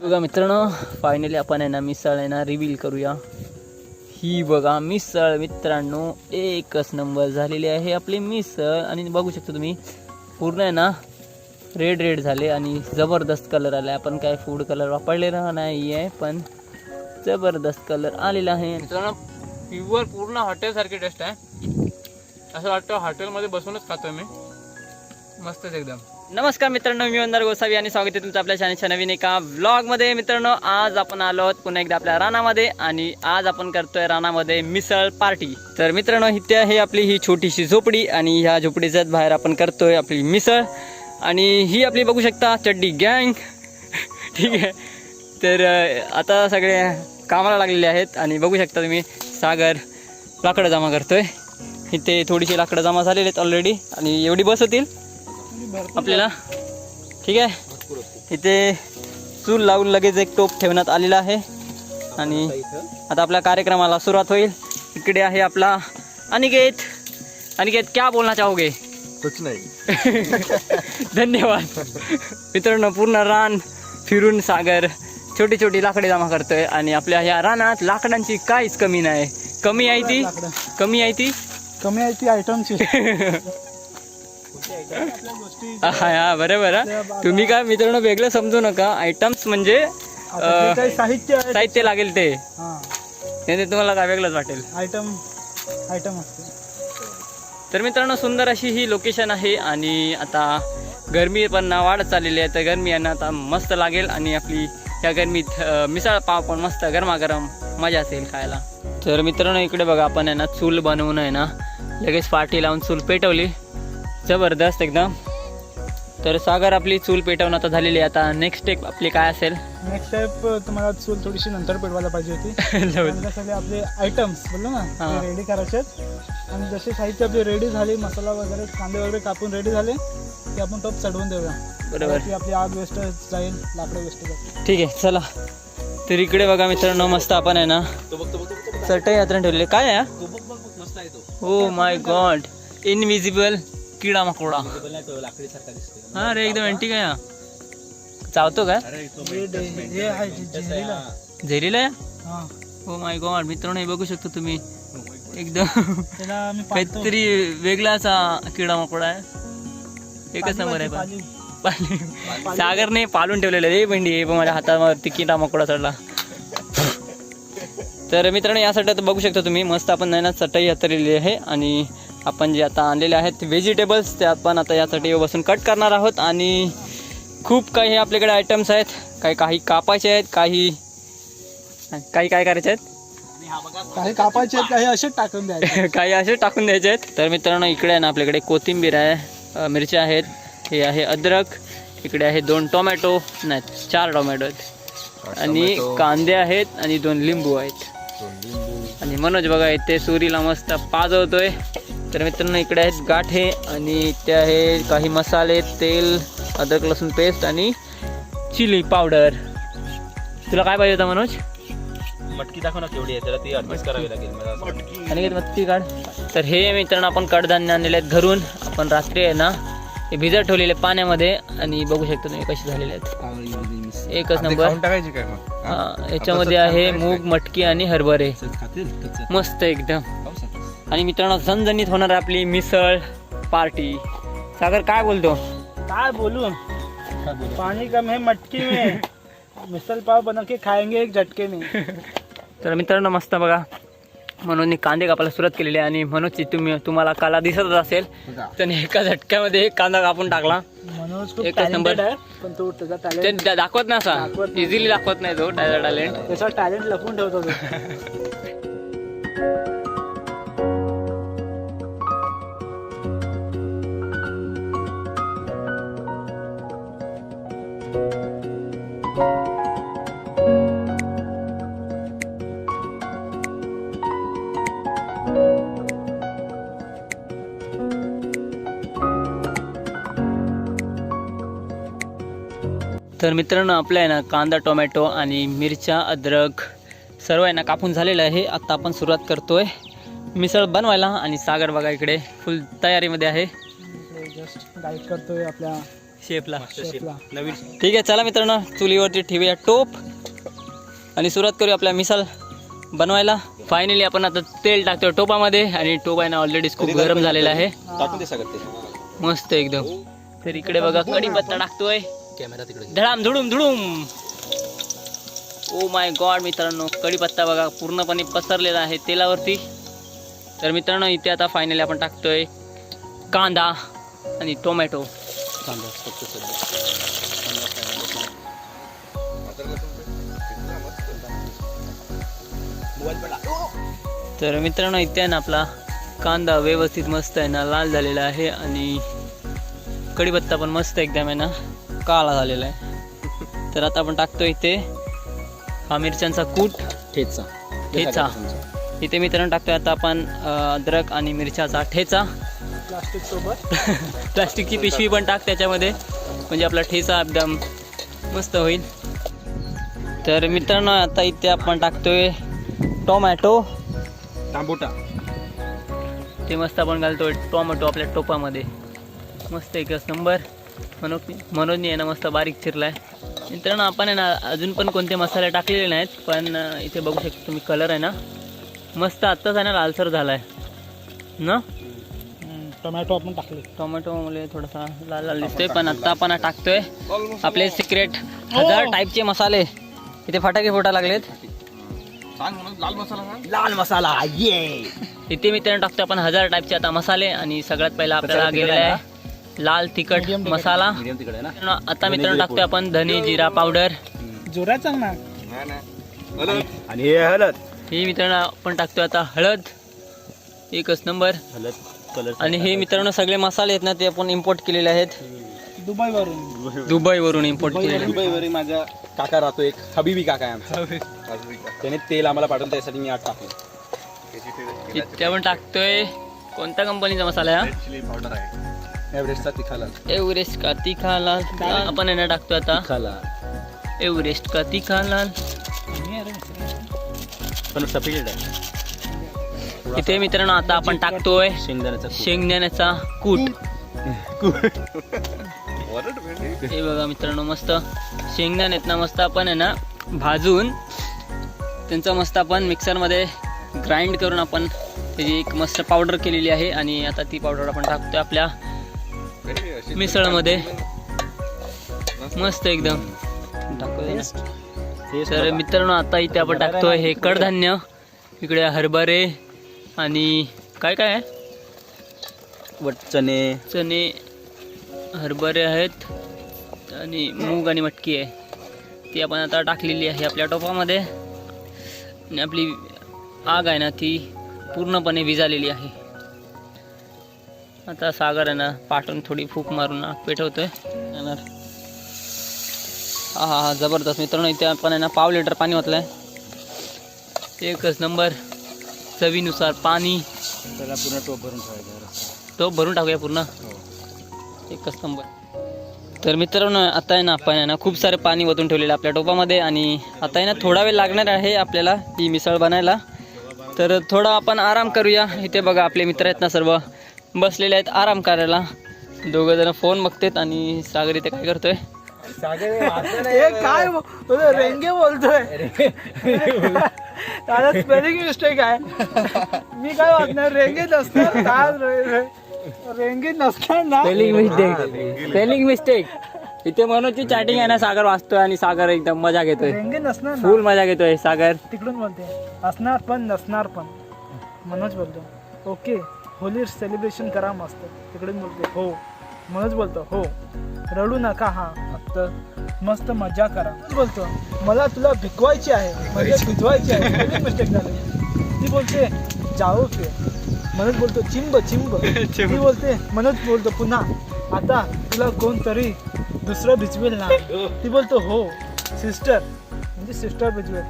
बघा मित्रांनो फायनली आपण आहे ना मिसळ आहे ना रिव्हील करूया. ही बघा मिसळ मित्रांनो एकच नंबर झालेली आहे आपली मिसळ. आणि बघू शकता तुम्ही पूर्ण आहे ना रेड रेड झाले आणि जबरदस्त कलर आला आपण काय फूड कलर वापरलेला नाही आहे पण जबरदस्त कलर आलेला आहे. मित्रांनो प्युअर पूर्ण हॉटेलसारखी टेस्ट आहे. असं वाटतं हॉटेलमध्ये बसूनच खातोय मी. मस्तच एकदम. नमस्कार मित्रांनो मी वंदर गोसावी आणि स्वागत आहे तुमचं आपल्या चॅनलच्या नवीन एका व्लॉगमध्ये मित्रांनो आज आपण आलो आहोत पुन्हा एकदा आपल्या रानामध्ये आणि आज आपण करतोय रानामध्ये मिसळ पार्टी तर मित्रांनो इथे आहे आपली ही छोटीशी झोपडी आणि ह्या झोपडीच्याच बाहेर आपण करतोय आपली मिसळ. आणि ही आपली बघू शकता चड्डी गँग ठीक आहे. तर आता सगळे कामाला लागलेले आहेत आणि बघू शकता तुम्ही सागर लाकडं जमा करतोय. इथे थोडीशी लाकडं जमा झालेली आहेत ऑलरेडी आणि एवढी बस होतील आपल्याला? ठीक आहे. इथे चूल लावून लगेच एक टोप ठेवण्यात आलेला आहे. आणि आता आपल्या कार्यक्रमाला सुरुवात होईल. इकडे आहे आपला अनिकेत. अनिकेत क्या बोलना चाहोगे? कुछ नाही. धन्यवाद. मित्रांनो पूर्ण रान फिरून सागर छोटी छोटी लाकडे जमा करतोय आणि आपल्या ह्या रानात लाकडांची काहीच कमी नाही. कमी आहे ती? कमी आहे ती? कमी आहे ती आयटमची हा हा बरोबर हा. तुम्ही काय मित्रांनो वेगळं समजू नका. आयटम्स म्हणजे साहित्य साहित्य लागेल ते. ते तुम्हाला काय वेगळंच वाटेल. आयटम आयटम असते. तर मित्रांनो सुंदर अशी ही लोकेशन आहे आणि आता गरमी पण ना वाढत चाललेली आहे. तर गरमी यांना आता मस्त लागेल आणि आपली या गरमीत मिसळ पाव पण मस्त गरमागरम मजा असेल खायला. तर मित्रांनो इकडे बघा आपण आहे ना चूल बनवून आहे ना लगेच पाठी लावून चूल पेटवली. जबरदस्त एकदम. तर सागर आपली चूल पेटवून आता झालेली आहे. आता नेक्स्ट स्टेप आपली काय असेल? नेक्स्ट स्टेप तुम्हाला चूल थोडीशी नंतर पेटवायला पाहिजे होती. सगळे आपले आयटम्स बोललो हा. ना रेडी करायचे. आणि जसे साहित्य आपले रेडी झाले मसाला वगैरे कांदे वगैरे कापून रेडी झाले की आपण टोप चढवून देऊया. बरोबर. की आपली आग वेस्ट जाईल लाकडं वेस्ट जाईल ठीक आहे चला. तर इकडे बघा मित्रांनो मस्त आपण आहे ना चटई यात्रा ठेवलेली. काय आहे? हो? माय गॉड इनविजिबल किडा मकोडा. हा रे एकदम अँटी काय हा? चावतो काय डे- आहे जे- जहरीला. झेरीला आहे? हा. माय गॉड मित्रांनो हे बघू शकतो तुम्ही. एकदम त्याला आम्ही पाळतो. काहीतरी वेगळाचा किडा मकोडा आहे. एकच नंबर आहे पाली. पाली- सागरने पालून ठेवलेलं आहे भेंडी हे पण माझ्या हातावरती किडा मकोडा चढला. तर मित्रांनो यासाठी आता बघू शकता तुम्ही मस्त आपण नाही ना चटई हातरलेली आहे आणि आपण जे आता आणलेले आहेत व्हेजिटेबल्स ते आपण आता यासाठी बसून कट करणार आहोत. आणि खूप काही आपल्याकडे आयटम्स आहेत. काही काही कापायचे आहेत काही काही काय करायचे आहेत? काही कापायचे आहेत, काही असेच टाकून द्यायचे काही असे टाकून द्यायचे आहेत. तर मित्रांनो इकडे आहे ना आपल्याकडे कोथिंबीर आहे मिरच्या आहेत हे आहे अद्रक इकडे आहे दोन टोमॅटो नाही चार टोमॅटो आहेत. आणि कांदे आहेत आणि दोन लिंबू आहेत. आणि मनोज बघा इथे सुरीला मस्त पाजवतोय तर मित्रांनो इकडे आहेत गाठे आणि इथे आहे काही मसाले तेल अद्रक लसूण पेस्ट आणि चिली पावडर. तुला काय पाहिजे होतं मनोज? मटकी दाखव ना केवढी आहे त्याला ती ऍडजस्ट करावी लागेल मला असं. वाटतं. आणि मत्ती काढ. तर हे मित्रांनो आपण कडधान्य आणलेले आहेत घरून. आपण रात्री आहे ना हे भिजत ठेवलेले पाण्यामध्ये आणि बघू शकता तुम्ही कसे झालेले आहेत. एकच नंबर. खाऊन टाकायची काय मग? हा? याच्यामध्ये आहे मूग मटकी आणि हरभरे. खातील. मस्त एकदम. आणि मित्रांनो झणझणीत होणार आहे आपली मिसळ पार्टी सागर काय बोलतो? काय बोलू? काय बोलू? पानी कम है मटकी में। मिसल पाव बना के खाएंगे एक झटके में। तर मित्रांनो मस्त बघा. म्हणून कांदे कापायला सुरुवात केलेली आहे आणि मनोजची तुम्ही तुम्हाला काला दिसतच असेल. त्याने एका झटक्यामध्ये एक कांदा कापून टाकला. मनोज खूप एकच talented नंबर. आहे पण तो त्याचा ते टॅलेंट दा- दाखवत नाही असा. दाखवत नाही. इझिली दाखवत नाही तो टॅलेंट त्याचा टॅलेंट लपून ठेवतो तो. तर मित्रांनो आपलं आहे ना कांदा टोमॅटो आणि मिरच्या अद्रक सर्व आहे ना कापून झालेलं आहे. आता आपण सुरुवात करतोय. मिसळ बनवायला आणि सागर बघा इकडे फुल तयारीमध्ये आहे. जस्ट गाईड करतोय आपल्या शेफला. नवीन. ठीक आहे चला मित्रांनो चुलीवरती ठेवूया टोप. आणि सुरुवात करूया आपल्या मिसाल बनवायला. फायनली आपण आता तेल टाकतो टोपामध्ये आणि टोप आहे ना ऑलरेडी खूप गरम झालेला आहे. मस्त एकदम. तर इकडे बघा कढीपत्ता टाकतोय. कॅमेरा तिकडे धडाम धुडूम धुडूम. ओ माय गॉड मित्रांनो कढीपत्ता बघा पूर्णपणे पसरलेला आहे तेलावरती. तर मित्रांनो इथे आता फायनली आपण टाकतोय कांदा आणि टोमॅटो कांदा फक्त सध्या. तर मित्रांनो इथे आहे ना आपला कांदा व्यवस्थित मस्त आहे ना लाल झालेला आहे आणि कढीपत्ता पण मस्त एकदम आहे ना. काळा झालेला आहे. तर आता आपण टाकतो इथे हा मिरच्यांचा कूट. ठेचा. ठेचा. इथे मित्रांनो टाकतोय आता आपण अद्रक आणि मिरच्याचा ठेचा. प्लास्टिक सोबत. प्लास्टिकची पिशवी पण टाक त्याच्यामध्ये. म्हणजे आपला ठेचा एकदम मस्त होईल. तर मित्रांनो आता इथे आपण टाकतोय टोमॅटो. तांबोटा. ते मस्त आपण घालतोय टोमॅटो आपल्या टोपामध्ये. मस्त एकच नंबर. मनोज मनोजनी आहे ना मस्त बारीक चिरलाय. मित्रांनो आपण आहे ना अजून पण कोणते मसाले टाकलेले नाहीत पण इथे बघू शकतो तुम्ही कलर आहे ना. मस्त आत्ताच आहे ना लालसर झालाय. ना? टोमॅटो आपण टाकले. टोमॅटो मुले थोडासा लाल लाल दिसतोय पण आता आपण टाकतोय. आपले सिक्रेट हजार टाईपचे मसाले. इथे फटाके फुटा लागलेत. लाल मसाला लाल मसाला ये इथे मित्रांनो टाकतोय आपण हजार टाईपचे आता मसाले आणि सगळ्यात पहिला आपल्याला गेलेला आहे आहे लाल तिखट. मसाला. आता मित्रांनो टाकतोय आपण धने जिरा पावडर. जोरात सांग ना. आणि हे हळद. ही मित्रांनो आपण टाकतोय आता हळद. एकच नंबर. हळद कलर आणि हे मित्रांनो सगळे मसाले आहेत ना ते आपण इम्पोर्ट केलेले आहेत. दुबई वरून दुबईवरून. इम्पोर्ट केलेले आहेत. दुबईवरी माझा काका राहतो एक हबीबी काका आहे आमचा. त्याने तेल आम्हाला पाठवून त्यासाठी मी आज टाकलं इथे आपण टाकतोय कोणत्या कंपनीचा मसाला आहे पावडर आहे. एव्हरेस्टचा तिखाला एव्हरेस्ट का तिखा लाल आपण यांना टाकतो आता. तिखाला एव्हरेस्ट का तिखा लाल पण सफेद आहे. इथे मित्रांनो आता आपण टाकतोय शेंगदाण्याचा कूट. शेंगदाण्याचा कूट. हे बघा मित्रांनो मस्त. शेंगदाणे आहेत ना मस्त आपण आहे ना भाजून त्यांचं मस्त आपण मिक्सरमध्ये ग्राइंड करून आपण त्याची एक मस्त पावडर केलेली आहे. आणि आता ती पावडर आपण टाकतोय आपल्या मिसळमध्ये. मस्त एकदम. टाकूया. हे तर बघा. मित्रांनो आता इथे आपण टाकतोय हे कडधान्य. इकडे हरभरे आणि काय काय आहे? वट चणे. चणे हरभरे आहेत आणि मूग आणि मटकी आहे. ती आपण आता टाकलेली आहे आपल्या टोपामध्ये. आणि आपली आग आहे ना ती पूर्णपणे विजालेली आहे. आता सागर आहे ना पाठवून थोडी फूक मारून आग पेटवतोय. येणार. हा हा हा जबरदस्त. मित्रांनो इथे आपण आहे ना पाव लिटर पाणी ओतलंय. एकच नंबर. चवीनुसार पाणी. त्याला पूर्ण टोप भरून ठेवायचं तो भरून टाकूया पूर्ण? एकच नंबर. तर मित्रांनो आता आहे ना आपण आहे ना खूप सारे पाणी ओतून ठेवलेलं आहे आपल्या टोपामध्ये आणि आता आहे ना थोडा वेळ लागणार आहे आपल्याला ही मिसळ बनायला. तर थोडा आपण आराम करूया. इथे बघा आपले मित्र आहेत ना सर्व. बसलेले आहेत आराम करायला. दोघं जण फोन बघतेत आणि सागर इथे काय करतोय? काय रेंगे बोलतोय. त्याला स्पेलिंग मिस्टेक आहे. मी काय वाटणार रेंगे नसणार काय रे- रे- रेंगे नसणार ना. स्पेलिंग मिस्टेक स्पेलिंग मिस्टेक इथे मनोजची चॅटिंग आहे ना सागर वाचतोय आणि सागर एकदम मजा घेतोय. रेंगे नसणार ना. फुल मजा घेतोय सागर. तिकडून बोलते. असणार पण नसणार पण. मनोज बोलतो. ओके होली सेलिब्रेशन करा मस्त. तिकडून बोलते हो. मनोज बोलतो हो. रडू नका हा. फक्त मस्त मजा करा. बोलतो मला तुला भिकवायची आहे. म्हणजे भिजवायची आहे. मिस्टेक झाली ती बोलते जाओ फिर मनोज बोलतो चिंब चिंब. ती बोलते मनोज बोलतो पुन्हा. आता तुला कोणतरी दुसरं भिजवेल ना? ती बोलतो हो. सिस्टर. म्हणजे सिस्टर भिजवेल.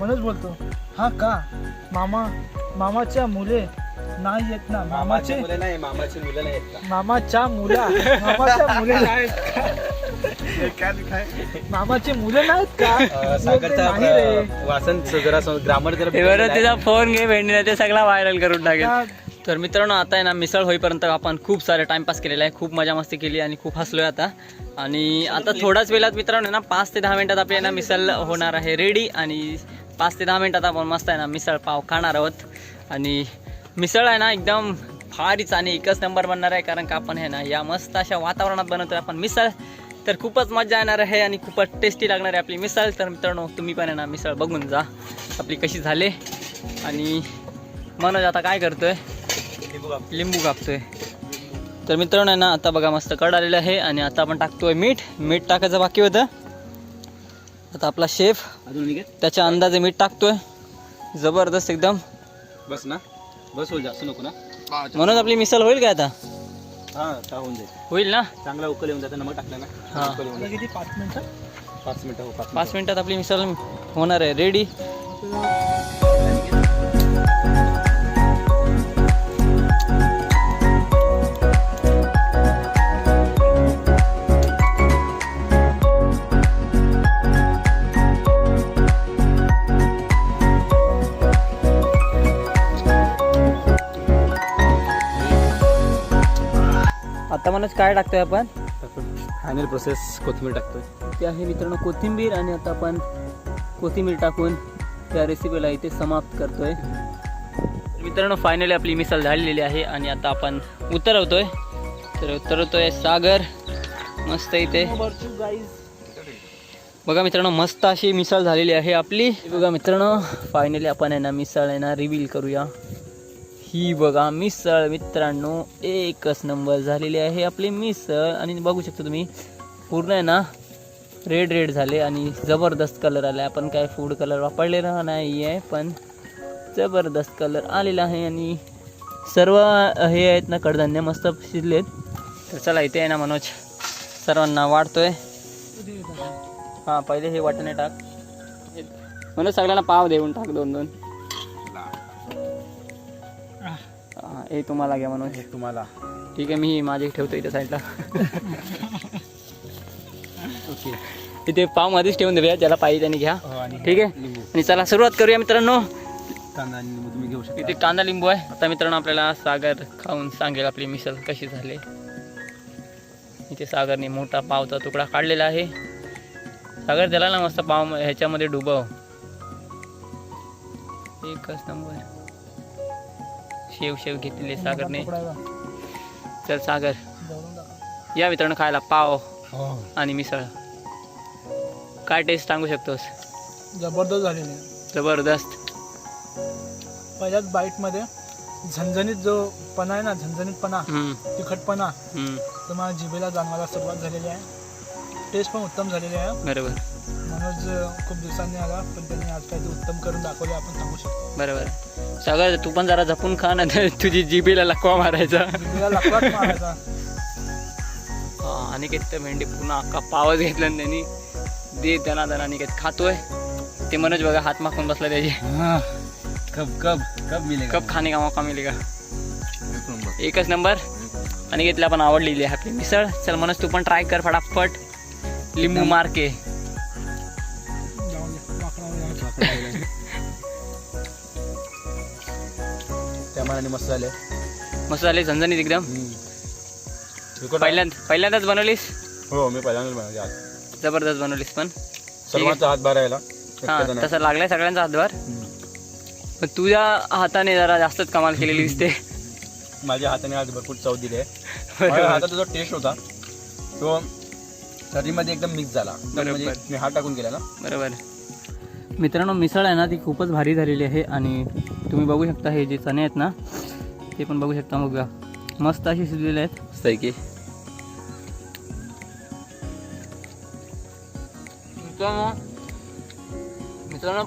मनोज बोलतो हा का? मामा मामाच्या मुले नाही येत ना. मामाचे मुलं नाही मामाची मुलं नाही आहेत का? मामाच्या मुला मामाच्या मुले नाहीत का? मामाचे मुलं नाहीत का? अं, सागरचा नाही रे. अं, वाचन जरा ग्रामर जरा तिचा फोन घे भेंडी ते सगळा व्हायरल करून टाकेल. तर मित्रांनो आता आहे ना मिसळ होईपर्यंत आपण खूप सारे टाइमपास केलेला आहे. खूप मजा मस्ती केली आणि खूप हसलोय आता. आणि आता थोड्याच वेळात मित्रांनो आहे ना पाच ते दहा मिनिटात आपली आहे ना मिसळ होणार आहे रेडी आणि पाच ते दहा मिनिटात आपण मस्त आहे ना मिसळ पाव खाणार आहोत. आणि मिसळ आहे ना एकदम भारीच आणि एकच नंबर बनणार आहे कारण का आपण आहे ना या मस्त अशा वातावरणात बनवतोय आपण मिसळ. तर खूपच मजा येणार आहे आणि खूपच टेस्टी लागणार आहे आपली मिसळ. तर मित्रांनो तुम्ही पण आहे ना मिसळ बघून जा आपली कशी झाले. आणि मनोज आता काय करतोय? लिंबू कापतोय. तर मित्रांनो आहे ना आता बघा मस्त कड आलेलं आहे आणि आता आपण टाकतोय मीठ. मीठ टाकायचं बाकी होतं. आता आपला शेफ त्याच्या अंदाजे मीठ टाकतोय. जबरदस्त एकदम. बस ना. बस होईल जास्त नको ना. म्हणून आपली मिसळ होईल काय आता? हा का होऊन जाईल. होईल ना? चांगला उकल येऊन जातं नमक टाकलं ना. हा. उकल येऊन. किती? पाच मिनिटं? पाच मिनिटं हो पाच पाच मिनिटात आपली मिसळ होणार आहे. रेडी मित्रांनो काय टाकतोय आपण? फायनल प्रोसेस कोथिंबीर टाकतोय. ते आहे मित्रांनो कोथिंबीर आणि आता आपण कोथिंबीर टाकून त्या रेसिपीला इथे समाप्त करतोय. मित्रांनो फायनली आपली मिसळ झालेली आहे आणि आता आपण उतरवतोय. तर उतरवतोय सागर. मस्त इथे. बघा मित्रांनो मस्त अशी मिसळ झालेली आहे आपली. बघा मित्रांनो फायनली आपण आहे ना मिसळ आहे ना रिव्हील करूया. ही बघा मिसळ मित्रांनो एकच नंबर झालेली आहे आपली मिसळ. आणि बघू शकता तुम्ही पूर्ण आहे ना रेड रेड झाले आणि जबरदस्त कलर आला आपण काय फूड कलर वापरलेला नाही आहे पण जबरदस्त कलर आलेला आहे. आणि सर्व हे आहेत ना कडधान्य मस्त शिजलेत. तर चला इथे आहे ना मनोज सर्वांना वाढतोय. हां पहिले हे वाटणे टाक. मनोज सगळ्यांना पाव देऊन टाक दोन दोन हां तुम्हाला घ्या मनोज. तुम्हाला. ठीक आहे मी माझे ठेवतो इथे साईडला ओके. इथे पाव मध्येच ठेवून देऊया ज्याला पाहिजे त्याने घ्या. हो ठीक आहे? आणि चला सुरुवात करूया मित्रांनो. कांदा लिंबू तुम्ही घेऊ शकता. इथे कांदा लिंबू आहे. आता मित्रांनो आपल्याला सागर खाऊन सांगेल आपली मिसळ कशी झाली. इथे सागरने मोठा पावचा तुकडा काढलेला आहे. सागर त्याला ना मस्त पाव ह्याच्यामध्ये डुबव. एकच नंबर. शेव शेव घेतलेले सागरने. चल सागर. या मित्रांनो खायला पाव हो. आणि मिसळ. काय टेस्ट सांगू शकतोस? जबरदस्त झालेली. जबरदस्त. पहिल्याच बाईटमध्ये झणझणीत जो पणा आहे ना झणझणीतपणा तिखटपणा तर मला जिभेला जाणवायला सुरुवात झालेली आहे. टेस्ट पण उत्तम झालेली आहे. बरोबर. मनोज खूप दिवसांनी आला पण त्यांनी आज काहीतरी उत्तम करून दाखवले आपण सांगू शकतो. बरोबर. सागर तू पण जरा जपून खा ना तुझी जिबीला लकवा मारायचा. जिभेला लकवाच मारायचा. हा अनिकेत तर भेंडी पुन्हा अख्खा पावच घेतला आणि त्यांनी. दे त्यांना तर अनिकेत खातोय. ते मनोज बघा हात मागून बसला त्याचे. हाँ, कब कब कब मिलेगा. कप खाणे का मौका मिलेगा? नंबर. एकच नंबर. अनिकेतला पण आवडलेली आहे आपली मिसळ. चल मनोज तू पण ट्राय कर फटाफट. लिंबू मारके मनाने मस्त झाले मस्त झाले झणझणीत एकदम पहिल्यांदा पहिल्यांदाच बनवलीस? हो मी पहिल्यांदाच बनवली आज. जबरदस्त बनवलीस पण. सर्वांचा हात बाहेर राहिला हा. तसं लागलाय सगळ्यांचा हातभार. पण तुझ्या हाताने जरा जास्तच कमाल केलेली दिसते. माझ्या हाताने आज भरपूर चव दिली आहे. माझ्या हाताचा जो टेस्ट होता. तो शरीरमध्ये एकदम मिक्स झाला. म्हणजे बरोबर. मी हात टाकून गेला ना बरोबर. मित्रांनो मिसळ आहे ना ती खूपच भारी झालेली आहे आणि तुम्ही बघू शकता हे जे चणे आहेत ना ते पण बघू शकता बघा. मस्त असे शिजलेले आहेत. मस्त आहे की. मित्रांनो मित्रांनो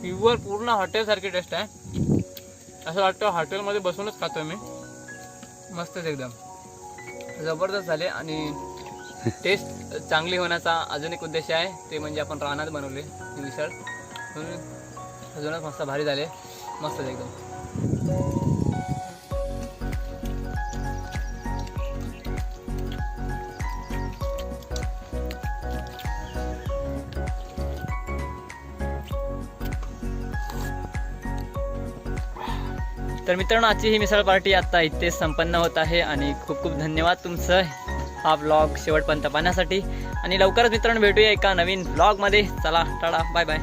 प्युअर पूर्ण हॉटेलसारखी टेस्ट आहे. असं वाटतं हॉटेलमध्ये बसूनच खातोय मी. मस्तच एकदम. जबरदस्त झाले आणि टेस्ट चांगली होण्याचा अजून एक उद्देश आहे ते म्हणजे आपण रानात बनवले मिसळ. अजूनच मस्त भारी झाले. मस्त एकदम. तर मित्रांनो आजची ही मिसळ पार्टी आता इथे संपन्न होत आहे आणि खूप खूप धन्यवाद तुमचं. हा ब्लॉग शेवटपर्यंत पाहण्यासाठी. आणि लवकरच मित्रांनो भेटूया एका नवीन ब्लॉगमध्ये चला टाळा बाय बाय